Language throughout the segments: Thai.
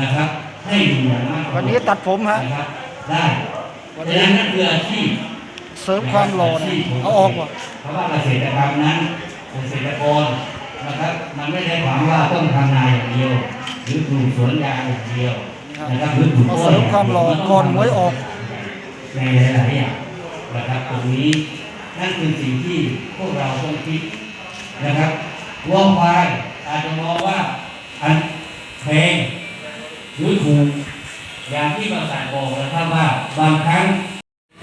นะครับ ให้ดูอย่างมากวันนี้ตัดผมฮะนะครับได้ดังนั้นนั่นคืออาชีพเสริมความหล่อนะเอาออกว่ะเพราะว่าเกษตรกรรมนั้นเกษตรกรนะครับมันไม่ได้หวังว่าต้องทำนาอย่างเดียว หรือปลูกสวนยางอย่างเดียวนะครับหรือปลูกมาอ้เสริมความหล่อก่อนหวยออก ในหลายๆอย่างนะครับตรงนี้นั่นคือสิ่งที่พวกเราต้องคิดนะครับวัวควายอาจจะมองว่าอันแพง หรือถูกอย่างที่บางสารบอกนะครับว่าบางครั้ง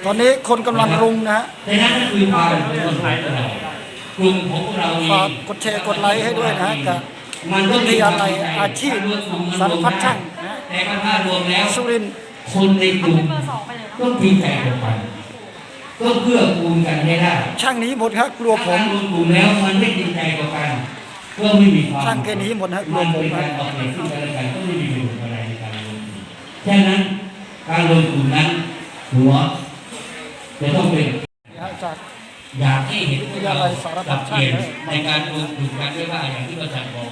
ตอนนี้คนกำลังรุงนะฮะแต่นั่นก็คือความเป็นคนไทยของเรากลุ่มของพวกเราเองฝากกดแชร์กดไลค์ให้ด้วยนะฮะกับมันก็วิทยาลัยอาชีพสารพัดช่างนะแต่ก็ถ้ารวมแล้วสุรินทร์คนในกลุ่มต้องจริงใจกันไปต้องเพื่อกูลกันให้ได้ ช่างหนี้หมดครับกลัวผมถ้ารวมกลุ่มแล้วมันไม่จริงใจต่อกันก็ไม่มีความช่างแค่นี้หมดฮะกลัวมันผมเป็นครักาบรออกเสียงซึ่งกันและกันก็ไม่มีประโยชน์อะไร ค่นั้นการรวมกลุ่มนั้นหัวจะต้องเป็นอยากให้เห็นพวกเราปรัดบเปลี่ยนในการรวมกลุ่มกันด้วยว่าอย่างที่ประจันบอก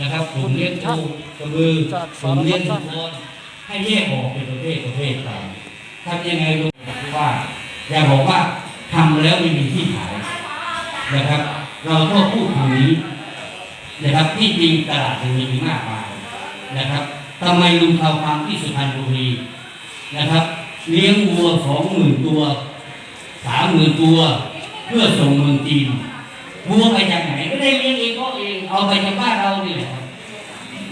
นะครับกลุ่มเลี้ยงปูกระบือจากลุ่มเลี้ยงสารพัดทุช่างกคนให้แยกออกเป็นประเภทประเภทไปทำยังไงรู้ว่าอย่าบอกว่าทำแล้วไม่มีที่ขายนะครับ เราก็พูดตรงนี้นะครับที่จริงตลาดมีมากมายนะครับ ทำไมลุงเทาฟาร์มที่สุพรรณบุรีนะครับ เลี้ยงวัวสองหมื่นตัวสามหมื่นตัว เพื่อส่งเมืองจีนวัวไปจากไหนก็ได้เลี้ยงเองก็เองเอาไปจากบ้านเราเนี่แหละครับ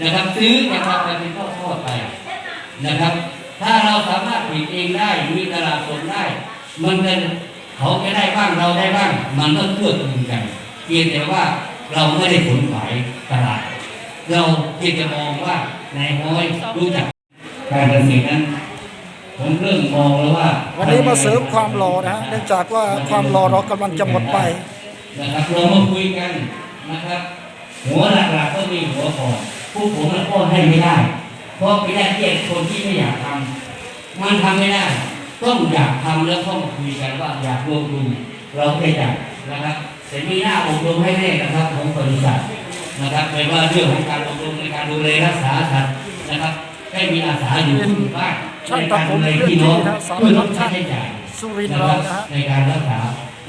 นะครับซื้อนะครับไปเป็นทอดไปนะครับ ถ้าเราสามารถผลิตเองได้มีตลาดส่งได้ มันจะเขาจะได้บ้างเราได้บ้าง มันก็เพื่อกูลกันเพียงแต่ว่าเราไม่ได้ขนขายตลาด เราเพียงจะมองว่านายห้อยรู้จักการเกษตรนั้นผมเริ่มมองแล้วว่า วันนี้มาเสริมความหล่อนะฮะเนื่องจากว่าความหล่อเรากำลังจะหมดไปนะครับเรามาคุยกันนะครับ หัวหลักๆก็มีหัวก่อนผู้ผมมันก็ให้ไม่ได้ เพราะไปได้แยกคนที่ไม่อยากทำมันทำไม่ได้ ต้องอยากทำแล้วเข้ามาคุยกันว่าอยากรวมกลุ่มเราได้จัดนะครับแต่มีหน้าอบรมให้แน่นะครับของบริษัท นะครับไม่ว่าเรื่องของการอบรมในการดูแลรักษาสัตว์นะครับให้มีอาสาอยู่ที่หมู่บ้านช่างตัดผมในเรื่องพี่น้องที่นะสารเพื่อลพัดดค่าช่างใช้จ่ายสุรินทร์นะคเรารับนะฮะในการรักษา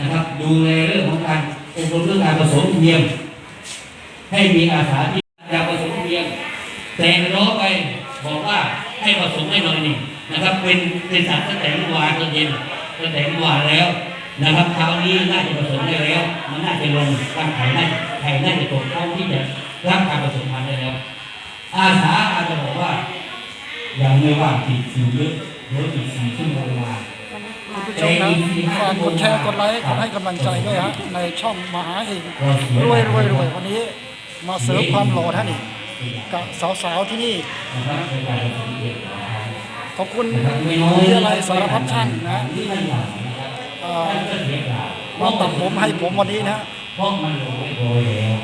นะครับ ดูแลเรื่องของการอบรมเรื่องการผสมเทียม ให้มีอาสาที่จะผสมเทียม แต่ร้องไปบอกว่าให้ผสมให้หน่อยหนี่นะครับ เป็นเป็นสัตว์ตั้งแต่เมื่อวานตอนเย็นตั้งแต่เมื่อวานแล้ว นะครับเช้านี้น่าจะผสมได้แล้ว มันน่าจะลงการไข่น่าไข่น่าจะตกเท่าที่จะรับการผสมพันธุ์ได้แล้ว อาสาอาจจะบอกว่ายังไม่ว่างติดสิ่งเยอะเดี๋ยวอีกสี่ชั่วโมงมาคุณผู้ชมนะฝากกดแชร์กดไลค์กดให้กำลังใจด้วยฮะในช่องมหาเองรวยรวยรวยวันนี้มาเสริมความหล่อท่านอีกกับสาวๆที่นี่นะครับในการผสมเทียมขอบคุณนะครับไม่วิน้อยทยาลัยสารพัดช่างนะ มาตัดผมให้ผมวันนี้นะเพราะมันลงไม่โดยแล้ว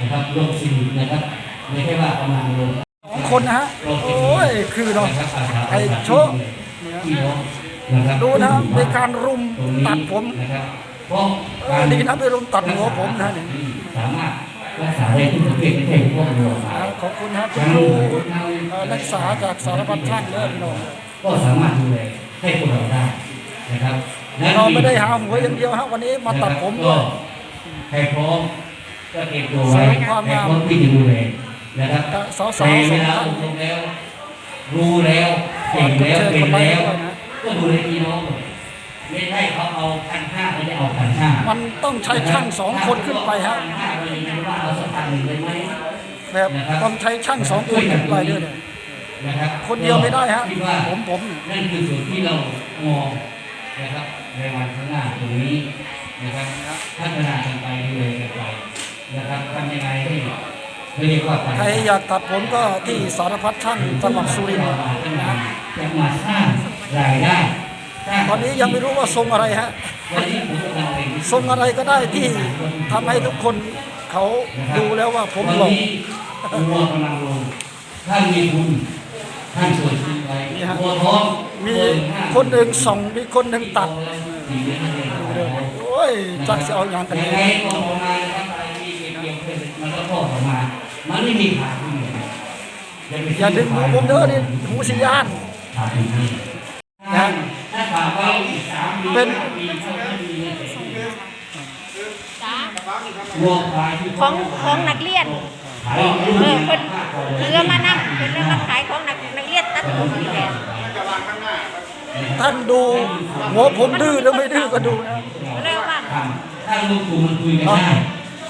นะครับลงสิรินะครับไม่ใช่ว่ากำลังลงสองคนนะฮะโอ้ยคือเนาะนะครับอาสาไอ้โชะพี่น้องนะครับดูนะในการรุมตรงนี้ตัดผมนะครับเพราะเออดีนะไปรุมตัดหัวผมนะเนี่ยสามารถรักษาได้ทุกประเภทไม่ใช่พวกเรานะขอบคุณครับคุณครูเอ่อนักศึกษาจากสารพัดช่างเด้อพี่น้องก็สามารถดูแลให้พวกเราได้นะครับ เราไม่ได้หาหัวอย่างเดียวฮะวันนี้มาตัดผมด้วยใครพร้อมก็เตรียมตัวไว้เสริมความใครงามพร้อมที่จะดูแลนะครับสาวๆแต่เวลาสองท่านอบรมแล้ว รู้แล้วเก่งแล้วเป็นแล้ว ก็ดูแลพี่น้องหมดไม่ใช่เขาเอาพันห้าไม่ได้เอาพันห้ามันต้องใช้ช่างสองคนขึ้นไปฮะพันห้าเรายังไม่ว่าเอาสักพันหนึ่งได้ไหมแบบต้องใช้ช่างสองคนขึ้นไปด้วยเนี่ยนะครับคนเดียวไม่ได้ฮะคิดว่าผมผมเนี่ยนั่นคือส่วนที่เรามองนะครับ ในวันข้างหน้าตรงนี้นะครับพัฒนากันไปดูแลกันไปนะครับทำยังไงให้ไม่เรียกว่าไปใครอยากตัดผมก็ที่สารพัดช่างจังหวัดสุรินทร์นะจะมาสร้างรายได้สร้างตอนนี้ยังไม่รู้ว่าทรงอะไรฮะวันนี้ผมกำลังเป็นทรงอะไรก็ได้ที่ทำให้ทุกคนเขาดูแล้วว่าผมวันหล่อนี้วัวกำลังลงท่านมีบุญท่านช่วยซื้อไว้นี่ฮะวัวท้องมีคนหนึ่งส่องมีคนหนึ่งตัด สี่เดือนห้าเดือนดูเด้อโอ้ยจักจะเอาอย่างกันยังดีไงก็ออกมานะครับอะไรที่เกี่ยวๆมันก็ทอดออกมามันไม่มีขาดอย่าดึงหูผมเด้อนี่หูสิยานถามถึงนี่นะถ้าถามว่าอีกสามปีเป็นห้าปีเท่านั้นมีเงินจะซื้อวัวควายที่ของของนักเรียนขายเออเพิ่นเรือมานำเพิ่นเรือมาขายของนักนักเรียนตัดผมนี่แหละ ท่านดูหัวผมดื้อหรือไม่ดื้อก็ดูนะเร็วมากทำถ้าลูกกลุ่มมันคุยกันได้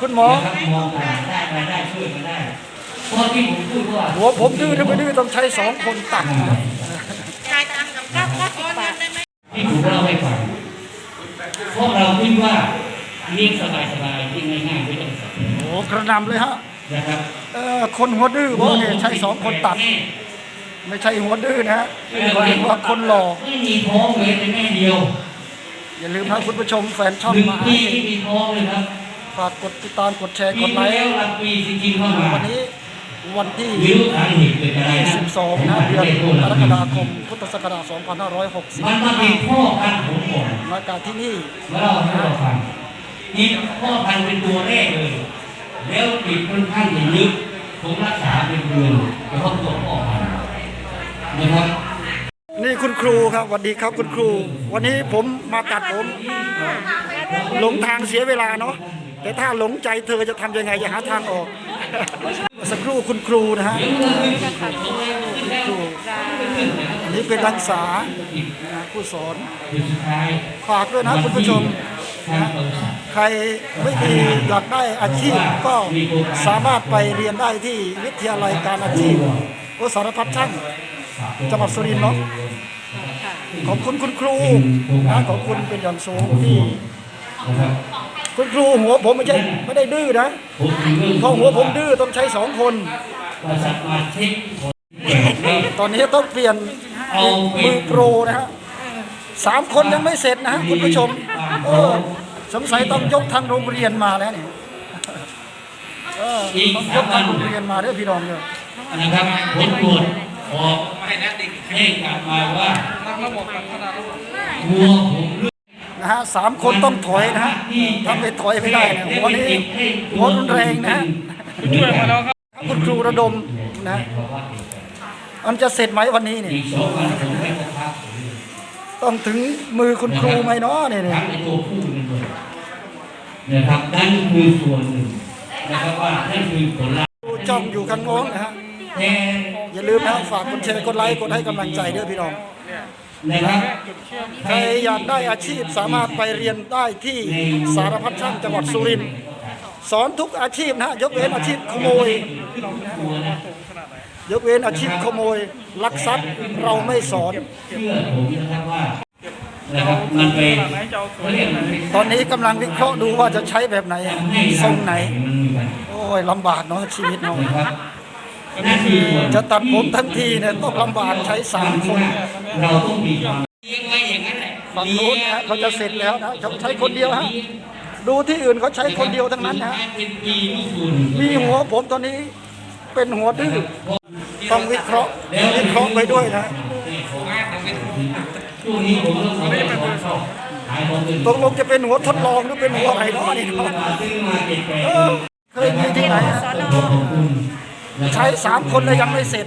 คุณหมอนะครับมองกันได้รายได้ช่วยกันได้เพราะที่ผมพูดว่าหัวผมดื้อหรือไม่ดื้อต้องใช้สองคนตัดนะจ่ายตังค์กับเก้าเก้าสิบบาทที่ผมเล่าให้ฟังพวกเราคิดว่าเลี้ยงสบายๆที่ง่ายๆไม่ต้องสับสนโอ้กระหนำเลยฮะนะครับเออคนหัวดื้อเพราะเนี่ยใช้สองคนตัด ไม่ใช่หัวดื้อนะฮะเขาเรียกว่าคนหล่อไม่มีท้องเลยเป็นแม่เดียว อย่าลืมนะคุณผู้ชมแฟนช่องหนึ่งมาปีที่มีท้องเลยครับฝากกดติดตามกดแชร์ปีกดไลแล้วค์หลังปีจริงๆเข้ามาวันนี้วันที่วิวสาเหตุเกิดอะไรนะ12นะเดือนกรกฎาคม พุทธศักราชมันมาเป็น2565พ่อพันธุ์ผมก่อนมากาศที่นี่มาเล่าให้เราฟังนี่พ่อพันธุ์เป็นตัวแรกเลย แล้วติดค่อนข้างจะลึกผมรักษาเป็นเดือนเฉพาะตัวพ่อพันธุ์ นะครับนี่คุณครูครับสวัสดีครับคุณครู วันนี้ผมมาตัดผมหลงทางเสียเวลาเนาะแต่ถ้าหลงใจเธอจะทำยังไงจะหาทางออก สักครู่คุณครูนะฮะครูอันนี้เป็นนักศึกษาผู้สอนฝากด้วยนะคุณผู้ชมใครไม่มีอยากได้อาชีพก็สามารถไปเรียนได้ที่วิทยาลัยการอาชีพโอสารพัดช่าง จังหวัดสุรินทร์เนาะขอบคุณคุณครูนะขอบคุณเป็นอย่างสูงที่นะครับคุณครูหัวผมไม่ใช่ไม่ได้ดื้อนะผมถึงเรื่องเพราะหัวผมดื้อต้องใช้สองคนบริษัทมาเช็คผลตอนนี้ต้องเปลี่ยนมือโปรนะฮะสามคนยังไม่เสร็จนะฮะคุณผู้ชมเออสงสัยต้องยกทางโรงเรียนมาแล้วนี่เออต้องยกทางโรงเรียนมาเด้อพี่น้องเด้อนะครับผลตรวจ ออกให้กลับมาว่าวัวผมเลือกนะฮะสามคนต้องถอยนะฮะถ้าไม่ถอยไม่ได้นะหัวนี้หัวรุนแรงนะฮะช่วยมาแล้วครับคุณครูระดมนะมันจะเสร็จไหมวันนี้นี่อีกสองวันผมไม่ต้องพักต้องถึงมือคุณครูไหมเนาะเนี่ยทั้งในตัวผู้เป็นตัวนะครับนั่นคือส่วนหนึ่งนะครับว่านั่นคือผลลัพธ์ดูจ้องอยู่ข้างโน้นนะฮะ แต่อย่าลืมนะฝากกดแชร์กดไลค์กดให้กำลังใจด้วยพี่น้องนะครับใครอยากได้อาชีพสามารถไปเรียนได้ที่สารพัดช่างจังหวัดสุรินทร์สอนทุกอาชีพนะฮะยกเว้นอาชีพขโมยตัวนะยกเว้นอาชีพขโมยลักทรัพย์เราไม่สอนเชื่อผมนะครับว่านะครับมันไปเขาเรียกมันเป็นตอนนี้กำลังวิเคราะห์ดูว่าจะใช้แบบไหนให้ทรงไหนมันมีกันโอ้ยลำบากเนาะชีวิตเนาะ นะครับนั่นคือส่วนจะตัดผมทั้งทีเนี่ยต้องลำบากใช้สามคนเราต้องมีความเลี้ยงไว้อย่างนั้นแหละฝั่งนู้นนะเขาจะเสร็จแล้วนะเขาใช้คนเดียวฮะดูที่อื่นเขาใช้คนเดียวทั้งนั้นนะฮะเป็นปีลูกคุณมีหัวผมตอนนี้เป็นหัวดื้อต้องวิเคราะห์วิเคราะห์ไปด้วยนะช่วงนี้ผมเริ่มเอาไปของชอบขายของเป็นตกลงจะเป็นหัวทดลองหรือเป็นหัวอะไรเนาะนี่เนาะซื้อมาเจ็ดแปดเออเคยมีที่ไหนฮะสอนอขอบคุณนะค ใช้รับสามคนเลยยังไม่เสร็จ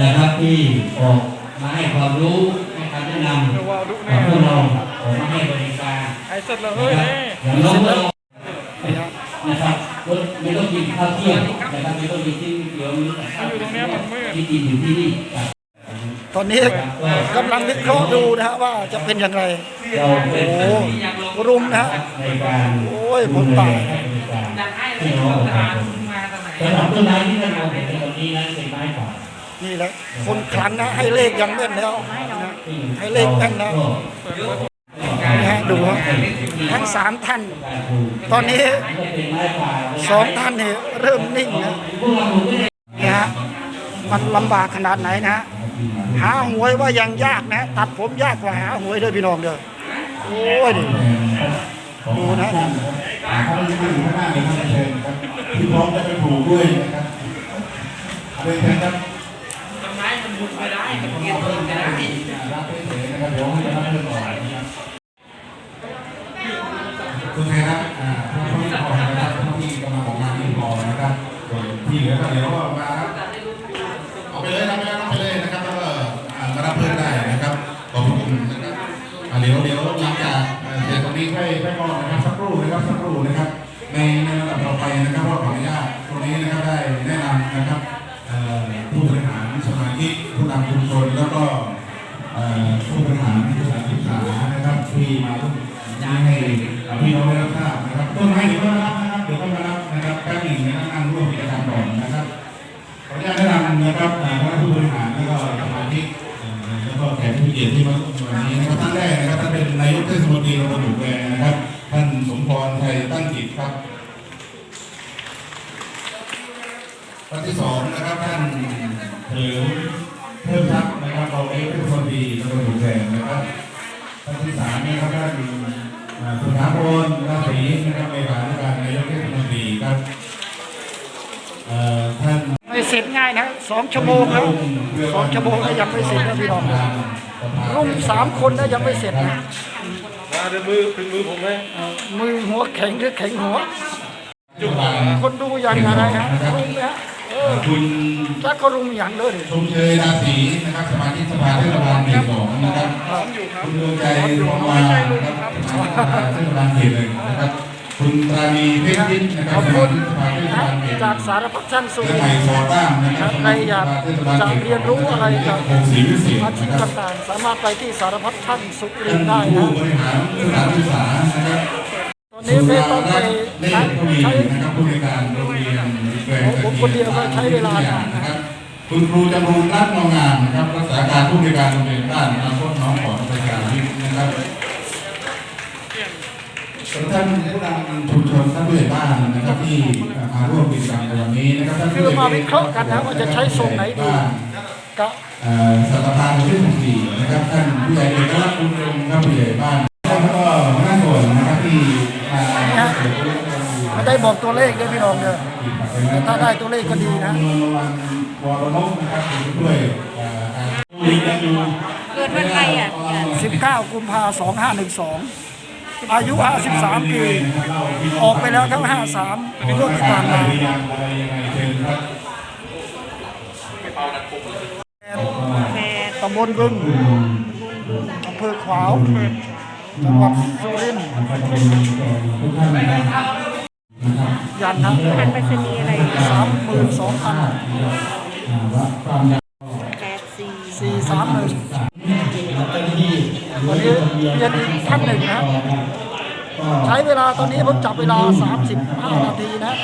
นะครับที่ออกมาให้ความรู้ให้คำแนะนำกับพวกเราออกมาให้บริการไอ้เสร็จแล้วเฮ้ยนะครับอย่างน้องนี่ฮะนะครับรถไม่ต้องกินข้าวเที่ยงนะครับไม่ต้องกินที่เดียวนี้อยู่ตรงเนี้ยมันมืดที่กินอยู่ที่นี่ตอนนี้กำลังวิเคราะห์ดูนะฮะว่าจะเป็นอย่างไรเราเป็นโอ้รุมนะฮะในการโอ้ยผมตาย ให้บริการพี่น้องประชาชนสำหรับต้นไม้ที่ท่านมองเห็นในวันนี้นั้นเป็นไม้ป่านี่แหละคนขลังนะให้เลขยังแม่นแล้วนะให้เลขแม่นแล้วนี่ฮะดูฮะทั้งสามท่าน ตอนนี้สองท่านนี่เริ่มนิ่งนะนี่ฮะมันลำบากขนาดไหนนะฮะหาหวยว่ายังยากนะ ตัดผมยากกว่าหาหวยเด้อพี่น้องเด้อโอ้ยนี่ดูนะ พี่น้าเลยครับเชิญครับที่พร้อมจะไปผูกด้วยนะครับเลยนะครับต้นไม้มันบุญไม่ได้มันเกี่ยวเพิ่มกันได้รับเฉยๆนะครับเดี๋ยวให้รับเพิ่มก่อนนะครับคุณแทนครับอ่าผู้ที่พอนะครับผู้ที่กำลังออกงานที่พอนะครับส่วนที่เหลือก็เดี๋ยว เกียรติที่มาร่วมวันนี้นะครับท่านแรกนะครับท่านเป็นนายกเทศมนตรีตำบลหนูแวงนะครับ ท่านสมพรไทยตั้งจิตครับท่านที่สองนะครับท่านเฉลิมเพิ่มทรัพย์นะครับรองนายกเทศมนตรีตำบลหนูแวงนะครับท่านที่สามนะครับท่านอ่าสุธาพรราศีนะครับเลขาธิการนายกเทศมนตรีครับเอ่อท่าน ไม่เสร็จง่ายนะ สองชั่วโมงแล้วสองชั่วโมงแล้วยังไม่เสร็จนะพี่น้องรุ่มสามคนแล้วยังไม่เสร็จนะมาเดี๋ยวมือถึงมือผมไหมเอ่อมือหัวแข็งหรือแข็งหัวจุฬาคนดูอย่างอะไรฮะรุมนะเออคุณจักก็รุมอย่างเลยชมเชยราศีนะครับสมาชิกสภาเทศบาลเขตสองนะครับคุณดวงใจทองมานะครับสมาชิกสภาเทศบาลเขตหนึ่งนะครับ คุณปราณีเพ่งพิษนะคขรับอบสคุมาณชิกสภาเทศบาลเขตจากสารพัดช่างสุและรินใหม่ทร์สอต้ามนะครับสใครมาชิกอยากสภาเทศบาลจะเขตเรียนรู้อะไรจากพงศรีวิเศษอาชีพนะครับต่างๆสามารถไปที่สารพัดช่างสุริท่านนทร์ได้ผู้นะบริหารสถานศึกษานะครับตอนนี้ไม่ต้องไปเล่ใช้นก็มีใช้นะครับผู้ในวยการโรงเรียนแกรงตะผมคเกีนเดียวก็ใช้เวลานานนะครับคุณครูจำรูนรัตน์นองงามนะครับรักษาการผู้ในวยการโรงเรียนบ้านอนาคตน้องของประชาวิทย์นะครับ ท่านผู้นำชุมชนท่านผู้ใหญ่บ้านนะครับที่มาร่วมกิจกรรมในวันนี้นะครับท่านคืผู้อใหญ่มาวิเคราะห์กันนะว่าจะใช้ทรงไหนดีบ้านก็เอ่อสัตว์พันธุ์ที่สิบสี่นะครับท่านผู้ใหญ่เอกลักษณ์คุณรงค์ครับผู้ใหญ่บ้านแล้วก็หัวหน้าส่วนนะครับที่มาเสียชีวิตไม่ได้บอกตัวเลขด้วยพี่น้องเด้อแต่ถ้าได้ตัวเลขก็ดีนะเมืองรางวัลวรนกนะครับอยู่ด้วยเอ่อการลิงยังอยู่เกิดวันอะไรอะ19 กุมภา2512 อายุ 53 ปี ออกไปแล้วทั้ง53ช่วงที่ผ่านมาตำบลบึงอำเภอขวาวจังหวัดสุรินทร์ยันนะทันไปรษณีย์อะไรสามหมื่นสองพันแปดสี่สี่สามหนึ่งวัน เรียนอีกท่านหนึ่งนะใช้เวลาตอนนี้ผมจับเวลา 35 นาทีนะ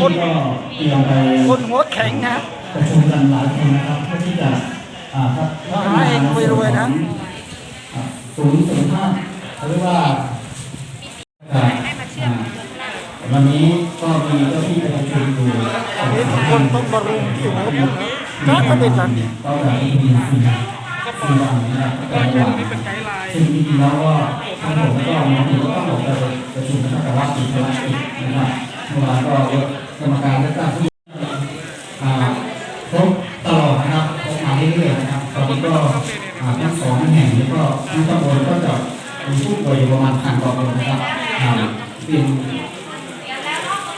คนก็เตรียมไปคนหัวแข็งนะประชุมกันหลายคนนะครับเพื่อที่จะอ่าพัฒหาเองรวยๆนะอ่าศูนย์สุขภาพหรือว่าอ่าอ่าวันนี้ก็มีเจ้าที่ไปประชุมอยู่อันนี้ทุกคนต้องมารุมที่หัวผมนะก็เป็นอย่างนี้ก็แบบมี สิ่งสิ่งอย่างนะครับแต่ว่าซึ่งจริงๆแล้วก็ทางผมก็มองถึงว่าต้องออกไปประชุมนะครับแต่ว่าติดภารกิจนะครับเมื่อวานก็ยกกรรมการและตั้งผู้อ่าครบตลอดนะครับครบมาเรื่อยๆนะครับตอนนี้ก็ทั้งสองแห่งนี้ก็ทั้งตำบลก็จะมีผู้ป่วยอยู่ประมาณพันกว่าคนนะครับเป็น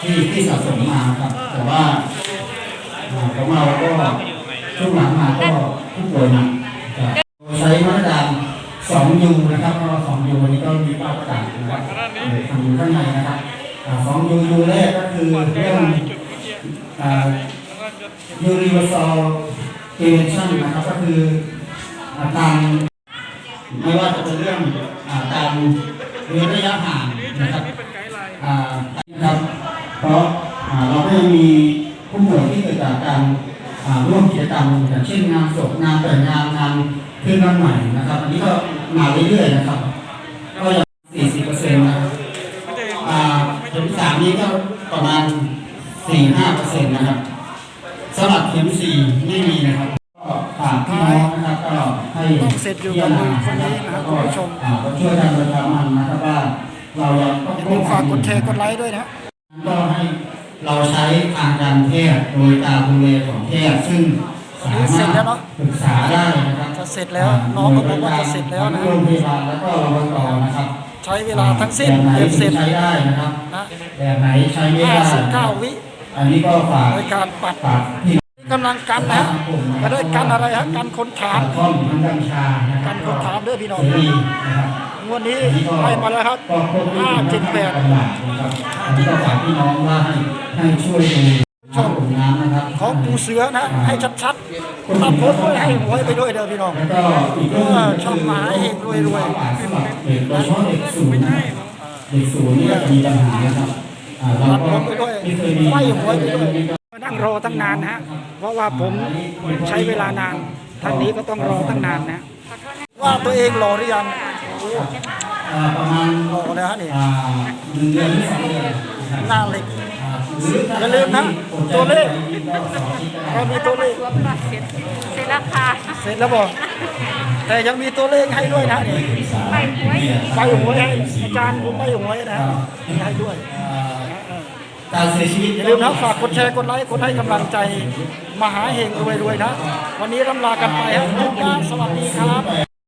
ที่ที่สะสมมาครับ แต่ว่าของเราก็ช่วงหลังมาก็ผู้ป่วยหนักค ใช้มาตรการสองยูนะครับเพราะว่าสองยูวันนี้ก็มีป้ายประกาศนะครับทางยูข้างในนะครับอ่าสองยูยูแรกก็คือเรื่องอ่า universal prevention นะครับก็คืออาการไม่ว่าจะเป็นเรื่องอาการเว้นระยะห่างนะครับนะครับเพราะเราก็ยังมีผู้ป่วยที่เกิดจากการ ร่วมกิจกรรมอย่างเช่นงานศพงานแต่งงานงานขึ้นบ้านใหม่นะครับ อันนี้ก็มาเรื่อยๆนะครับ ก็ยัง40เปอร์เซ็นต์นะครับอ่าเข็มสามนี้ก็ประมาณ4-5เปอร์เซ็นต์นะครับสำหรับเข็มสี่ไม่มีนะครับก็ฝากพี่น้องนะครับก็ให้ต้องเสร็จอยู่กับมือคนนี้นะครับคุณผู้ชมอ่าก็ช่วยกันประชาสัมพันธ์นะครับว่าเรายังต้องอย่าลืมฝากกดแชร์กดไลค์ด้วยนะก็ให้ เราใช้ทางการแพทย์โดยการดูแลของแพทย์ซึ่งสามารถเสร็จแล้วเนอะปรึกษาได้นะครับจะเสร็จแล้วน้องก็บอกว่าจะเสร็จแล้วนะโรงพยาบาลแล้วก็รพนะครับ ใช้เวลาทั้งสิ้นแบบไหนเก็บเสร็จใช้ได้นะครับนะแบบไหนใช้ไม่ได้นะครับ59วิอันนี้ก็ฝากในการปัดฝากพี่กำลังกันนะก็ได้กันอะไรฮะกันคนถามท่อมน้ำกัญชานะคกัรับนคนถามด้วยพี่น้องเสรีนะครับ งวดนี้ให้มาแล้วครับก็ควบคุม5 7ตลาดนะครับอันนี้ก็ฝากพี่น้องว่าให้ให้ช่วยดู8ช่องน้ำผมน้ำนะครับของปูเสือนะ ให้ชัดๆตัดผมด้วยให้หวยไปด้วยเด้อพี่น้องแล้วก็อีกเรื่องหนึ่งช่องหมาเองรวยๆความอ่านสำหรับเด็กโดยเฉพาะเด็กศูนย์นะครับเด็กศูนย์นี่จะมีปัญหานะครับอ่าเราตัดผก็มไปด้วยไม่เคยมีไม่หวยไปด้วยนั่งรอตั้งนานนะฮะเพราะว่าผมใช้เวลานานท่านนี้ก็ต้องรอตั้งนานนะว่าตัวเองรอหรือยังอ่า ประมาณรอแล้วฮะนี่อ่าหนึ่งเดือนหรือสองเดือนนะครับหน้าเหล็กอ่าหรืออย่าลืมนะตัวเลขเรามีตัวเลขรวมก่อนเสร็จเสร็จราคาเสร็จแล้วบอกแต่ยังมีตัวเลขให้ด้วยนะนี่ไปหวยใบหวยให้อาจารย์ผมใบหวยนะมีให้ด้วยการเสียชีวิตอย่าลืมนะฝากกดแชร์กดไลค์กดให้กำลังใจมหาเฮงรวยๆนะ วันนี้รำลากันไปครับสวัสดีครับ